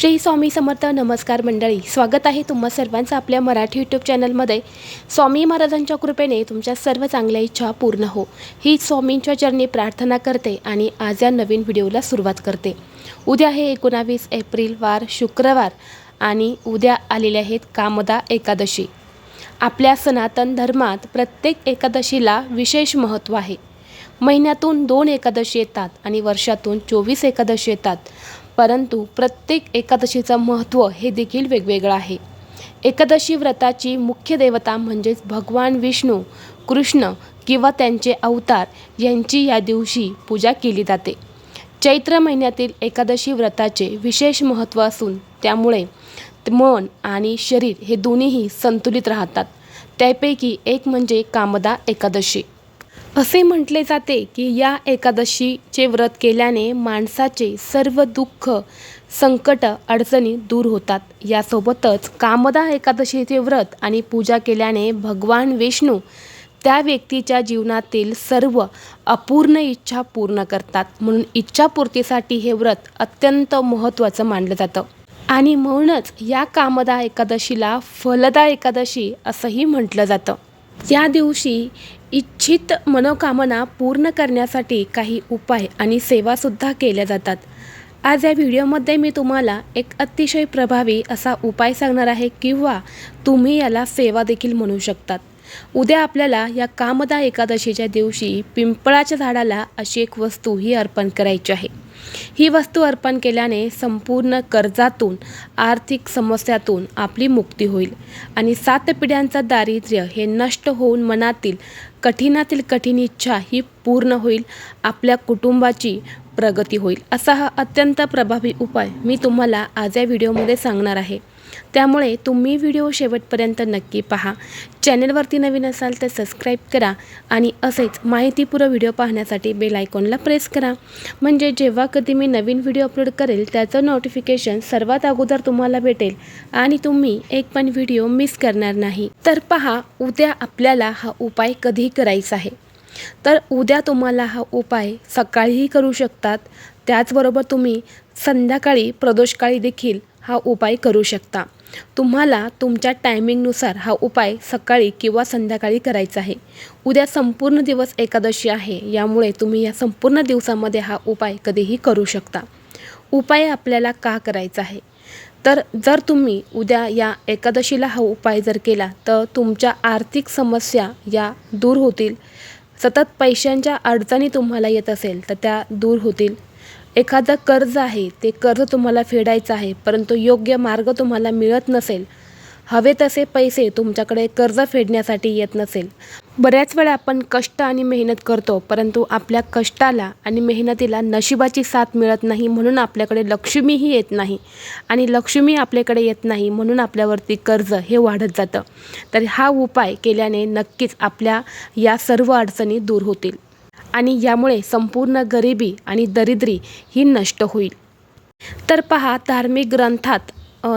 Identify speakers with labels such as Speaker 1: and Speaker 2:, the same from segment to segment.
Speaker 1: श्री स्वामी समर्थ नमस्कार मंडळी स्वागत आहे तुम्हा सर्वांचं आपल्या मराठी यूट्यूब चॅनलमध्ये स्वामी महाराजांच्या कृपेने तुमच्या सर्व चांगल्या इच्छा पूर्ण हो. ही स्वामींच्या चरणी प्रार्थना करते आणि आज या नवीन व्हिडिओला सुरुवात करते. उद्या हे एकोणावीस एप्रिल वार शुक्रवार आणि उद्या आलेले आहेत कामदा एकादशी. आपल्या सनातन धर्मात प्रत्येक एकादशीला विशेष महत्त्व आहे. महिन्यातून दोन एकादशी येतात आणि वर्षातून चोवीस एकादशी येतात. परंतु प्रत्येक एकादशीचं महत्त्व हे देखील वेगवेगळं आहे. एकादशी व्रताची मुख्य देवता म्हणजेच भगवान विष्णू कृष्ण किंवा त्यांचे अवतार यांची या दिवशी पूजा केली जाते. चैत्र महिन्यातील एकादशी व्रताचे विशेष महत्त्व असून त्यामुळे मन आणि शरीर हे दोन्हीही संतुलित राहतात. त्यापैकी एक म्हणजे कामदा एकादशी. असे म्हटले जाते की या एकादशीचे व्रत केल्याने माणसाचे सर्व दुःख संकट अडचणी दूर होतात. यासोबतच कामदा एकादशीचे व्रत आणि पूजा केल्याने भगवान विष्णू त्या व्यक्तीच्या जीवनातील सर्व अपूर्ण इच्छा पूर्ण करतात. म्हणून इच्छापूर्तीसाठी हे व्रत अत्यंत महत्त्वाचं मानलं जातं. आणि म्हणूनच या कामदा एकादशीला फलदा एकादशी असंही म्हटलं जातं. या दिवशी इच्छित मनोकामना पूर्ण करण्यासाठी काही उपाय आणि सेवासुद्धा केल्या जातात. आज या व्हिडिओमध्ये मी तुम्हाला एक अतिशय प्रभावी असा उपाय सांगणार आहे किंवा तुम्ही याला सेवा देखील म्हणू शकतात. उद्या आपल्याला या कामदा एकादशीच्या दिवशी पिंपळाच्या झाडाला अशी एक वस्तू ही अर्पण करायची आहे. ही वस्तू अर्पण केल्याने संपूर्ण कर्जातून आर्थिक समस्यातून आपली मुक्ती होईल आणि सात पिढ्यांचं दारिद्र्य हे नष्ट होऊन मनातील कठीणातील कठीण इच्छा ही पूर्ण होईल आपल्या कुटुंबाची प्रगती होईल. असा हा अत्यंत प्रभावी उपाय मी तुम्हाला आज या व्हिडिओमध्ये सांगणार आहे. त्यामुळे तुम्ही व्हिडिओ शेवटपर्यंत नक्की पहा. चॅनलवरती नवीन असाल तर सबस्क्राईब करा आणि असेच माहितीपूर्ण व्हिडिओ पाहण्यासाठी बेल आयकॉनला प्रेस करा. म्हणजे जेव्हा कधी मी नवीन व्हिडिओ अपलोड करेल त्याचं नोटिफिकेशन सर्वात अगोदर तुम्हाला भेटेल आणि तुम्ही एक पण व्हिडिओ मिस करणार नाही. तर पहा उद्या आपल्याला हा उपाय कधी करायचा आहे? तर उद्या तुम्हाला हा उपाय सकाळीही करू शकतात. त्याचबरोबर तुम्ही संध्याकाळी प्रदोषकाळी देखील हा उपाय करू शकता. तुम्हाला तुमच्या टायमिंगनुसार हा उपाय सकाळी किंवा संध्याकाळी करायचा आहे. उद्या संपूर्ण दिवस एकादशी आहे यामुळे तुम्ही या संपूर्ण दिवसामध्ये हा उपाय कधीही करू शकता. उपाय आपल्याला का करायचा आहे? तर जर तुम्ही उद्या या एकादशीला हा उपाय जर केला तर तुमच्या आर्थिक समस्या या दूर होतील. सतत पैशांच्या अडचणी तुम्हाला येत असेल तर त्या दूर होतील. एखादं कर्ज आहे ते कर्ज तुम्हाला फेडायचं आहे परंतु योग्य मार्ग तुम्हाला मिळत नसेल. हवे तसे पैसे तुमच्याकडे कर्ज फेडण्यासाठी येत नसेल. बऱ्याच वेळा आपण कष्ट आणि मेहनत करतो परंतु आपल्या कष्टाला आणि मेहनतीला नशिबाची साथ मिळत नाही म्हणून आपल्याकडे लक्ष्मीही येत नाही. आणि लक्ष्मी आपल्याकडे येत नाही म्हणून आपल्यावरती कर्ज हे वाढत जातं. तर हा उपाय केल्याने नक्कीच आपल्या या सर्व अडचणी दूर होतील. आणि यामुळे संपूर्ण गरिबी आणि दरिद्री ही नष्ट होईल. तर पहा धार्मिक ग्रंथात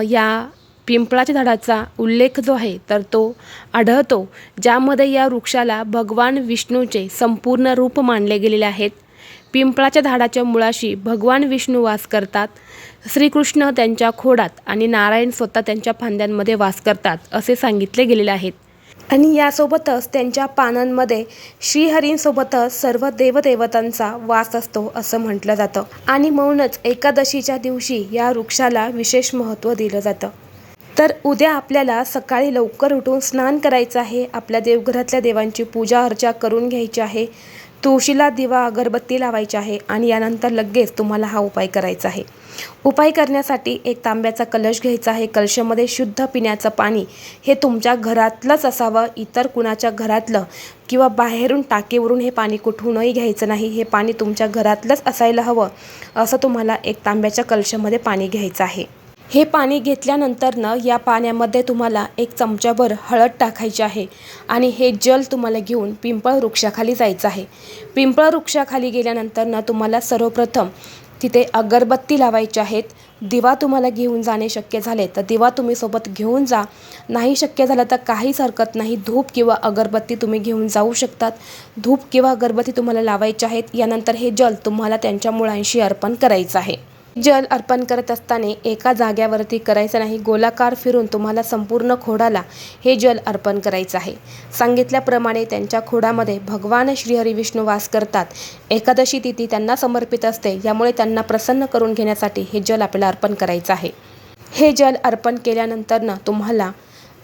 Speaker 1: या पिंपळाच्या झाडाचा उल्लेख जो आहे तर तो आढळतो ज्यामध्ये या वृक्षाला भगवान विष्णूचे संपूर्ण रूप मानले गेलेले आहेत. पिंपळाच्या झाडाच्या मुळाशी भगवान विष्णू वास करतात श्रीकृष्ण त्यांच्या खोडात आणि नारायण स्वतः त्यांच्या फांद्यांमध्ये वास करतात असे सांगितले गेलेले आहेत. आणि यासोबतच त्यांच्या पानांमध्ये श्रीहरींसोबतच सर्व देवदेवतांचा वास असतो असं म्हटलं जातं. आणि म्हणूनच एकादशीच्या दिवशी या वृक्षाला विशेष महत्त्व दिलं जातं. तर उद्या आपल्याला सकाळी लवकर उठून स्नान करायचं आहे. आपल्या देवघरातल्या देवांची पूजा अर्चा करून घ्यायची आहे. तुळशीला दिवा अगरबत्ती लावायची आहे आणि यानंतर लगेच तुम्हाला हा उपाय करायचा आहे. उपाय करण्यासाठी एक तांब्याचा कलश घ्यायचा आहे. कलशामध्ये शुद्ध पिण्याचं पाणी हे तुमच्या घरातलंच असावं. इतर कुणाच्या घरातलं किंवा बाहेरून टाकीवरून हे पाणी कुठूनही घ्यायचं नाही. हे पाणी तुमच्या घरातलंच असायला हवं असं तुम्हाला एक तांब्याच्या कलशामध्ये पाणी घ्यायचं आहे. हे पाणी घेतल्यानंतरनं या पाण्यामध्ये तुम्हाला एक चमचाभर हळद टाकायची आहे आणि हे जल तुम्हाला घेऊन पिंपळ वृक्षाखाली जायचं आहे. पिंपळ वृक्षाखाली गेल्यानंतरनं तुम्हाला सर्वप्रथम तिथे अगरबत्ती लावायची आहेत. दिवा तुम्हाला घेऊन जाणे शक्य झाले तर दिवा तुम्ही सोबत घेऊन जा. नाही शक्य झालं तर काहीच हरकत नाही. धूप किंवा अगरबत्ती तुम्ही घेऊन जाऊ शकतात. धूप किंवा अगरबत्ती तुम्हाला लावायची आहेत. यानंतर हे जल तुम्हाला त्यांच्या मुळांशी अर्पण करायचं आहे. जल अर्पण करत असताना एका जाग्यावरती करायचं नाही गोलाकार फिरून तुम्हाला संपूर्ण खोडाला हे जल अर्पण करायचं आहे. सांगितल्याप्रमाणे त्यांच्या खोडामध्ये भगवान श्रीहरी विष्णू वास करतात. एकादशी तिथी त्यांना समर्पित असते यामुळे त्यांना प्रसन्न करून घेण्यासाठी हे जल आपल्याला अर्पण करायचं आहे. हे जल अर्पण केल्यानंतरनं तुम्हाला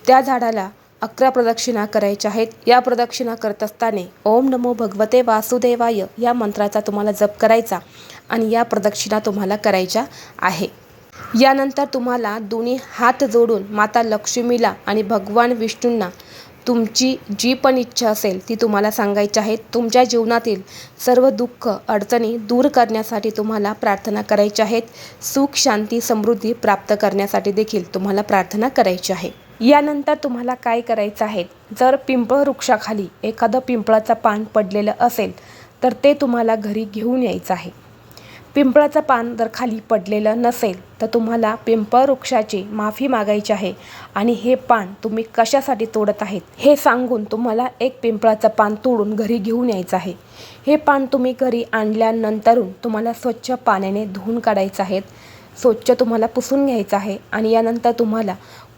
Speaker 1: त्या झाडाला अकरा प्रदक्षिणा करायच्या आहेत. या प्रदक्षिणा करत असताना ओम नमो भगवते वासुदेवाय या मंत्राचा तुम्हाला जप करायचा आणि या प्रदक्षिणा तुम्हाला करायच्या आहे. यानंतर तुम्हाला दोन्ही हात जोडून माता लक्ष्मीला आणि भगवान विष्णूंना तुमची जी पण इच्छा असेल ती तुम्हाला सांगायची आहे. तुमच्या जीवनातील सर्व दुःख अडचणी दूर करण्यासाठी तुम्हाला प्रार्थना करायच्या आहेत. सुख शांती समृद्धी प्राप्त करण्यासाठी देखील तुम्हाला प्रार्थना करायची आहे. यानंतर तुम्हाला काय करायचं आहे? जर पिंपळ वृक्षाखाली एखादं पिंपळाचं पान पडलेलं असेल तर ते तुम्हाला घरी घेऊन यायचं आहे. पिंपळाचं पान जर खाली पडलेलं नसेल तर तुम्हाला पिंपळ वृक्षाची माफी मागायची आहे. आणि हे पान तुम्ही कशासाठी तोडत आहेत हे सांगून तुम्हाला एक पिंपळाचं पान तोडून घरी घेऊन यायचं आहे. हे पान तुम्ही घरी आणल्यानंतरून तुम्हाला स्वच्छ पाण्याने धुवून काढायचं आहे. स्वच्छ तुम्हाला पुसून घ्यायचं आहे. आणि यानंतर तुम्हाला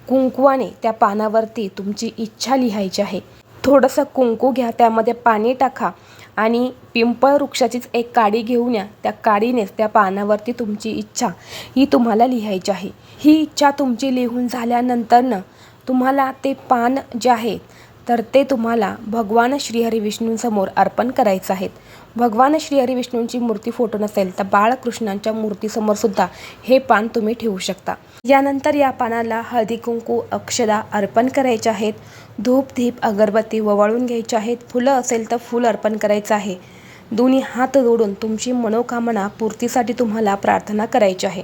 Speaker 1: कुंकवाने त्या पानावरती तुमची इच्छा लिहायची आहे. थोडंसं कुंकू घ्या त्यामध्ये पाणी टाका आणि पिंपळ वृक्षाचीच एक काडी घेऊन या. त्या काडीनेच त्या पानावरती तुमची इच्छा ही तुम्हाला लिहायची आहे. ही इच्छा तुमची लिहून झाल्यानंतरनं तुम्हाला ते पान जे आहे तर ते तुम्हाला भगवान श्रीहरी विष्णूंसमोर अर्पण करायचं आहेत. भगवान श्री विष्णूंची मूर्ती फोटो नसेल तर बाळकृष्णांच्या मूर्तीसमोर सुद्धा हे पान तुम्ही ठेवू शकता. यानंतर या पानाला हळदी कुंकू अक्षदा अर्पण करायचे आहेत. धूप धीप अगरबत्ती ववाळून घ्यायचे आहेत. फुलं असेल तर फुल अर्पण करायचं आहे. दोन्ही हात जोडून तुमची मनोकामना पूर्तीसाठी तुम्हाला प्रार्थना करायची आहे.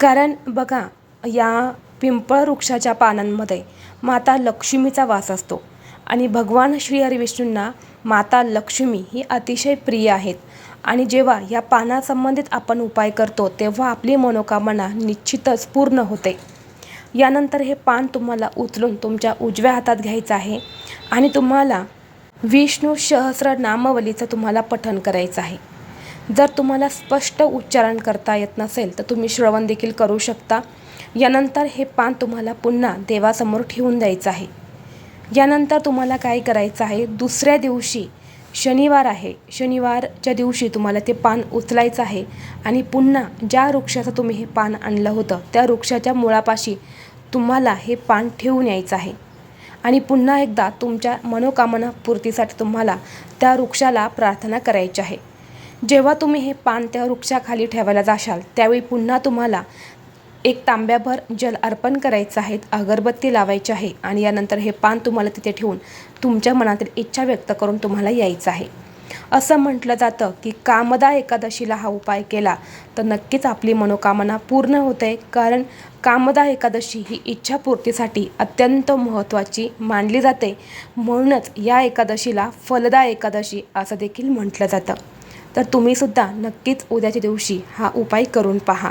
Speaker 1: कारण बघा या पिंपळ वृक्षाच्या पानांमध्ये माता लक्ष्मीचा वास असतो. आणि भगवान श्री हरिविष्णूंना माता लक्ष्मी ही अतिशय प्रिय आहेत. आणि जेव्हा या पानासंबंधित आपण उपाय करतो तेव्हा आपली मनोकामना निश्चितच पूर्ण होते. यानंतर हे पान तुम्हाला उचलून तुमच्या उजव्या हातात घ्यायचं आहे आणि तुम्हाला विष्णू सहस्र नामवलीचं तुम्हाला पठण करायचं आहे. जर तुम्हाला स्पष्ट उच्चारण करता येत नसेल तर तुम्ही श्रवण देखील करू शकता. यानंतर हे पान तुम्हाला पुन्हा देवासमोर ठेवून द्यायचं आहे. यानंतर तुम्हाला काय करायचं आहे? दुसऱ्या दिवशी शनिवार आहे. शनिवारच्या दिवशी तुम्हाला ते पान उचलायचं आहे. आणि पुन्हा ज्या वृक्षाचं तुम्ही हे पान आणलं होतं त्या वृक्षाच्या मुळापाशी तुम्हाला हे पान ठेवून यायचं आहे. आणि पुन्हा एकदा तुमच्या मनोकामना पूर्तीसाठी तुम्हाला त्या वृक्षाला प्रार्थना करायची आहे. जेव्हा तुम्ही हे पान त्या वृक्षाखाली ठेवायला जाशाल त्यावेळी पुन्हा तुम्हाला एक तांब्याभर जल अर्पण करायचं आहे अगरबत्ती लावायची आहे आणि यानंतर हे पान तुम्हाला तिथे ठेवून तुमच्या मनातील इच्छा व्यक्त करून तुम्हाला यायचं आहे. असं म्हटलं जातं की कामदा एकादशीला हा उपाय केला तर नक्कीच आपली मनोकामना पूर्ण होते कारण कामदा एकादशी ही इच्छापूर्तीसाठी अत्यंत महत्त्वाची मानली जाते. म्हणूनच या एकादशीला फलदा एकादशी असं देखील म्हटलं जातं. तर तुम्हीसुद्धा नक्कीच उद्याच्या दिवशी हा उपाय करून पहा.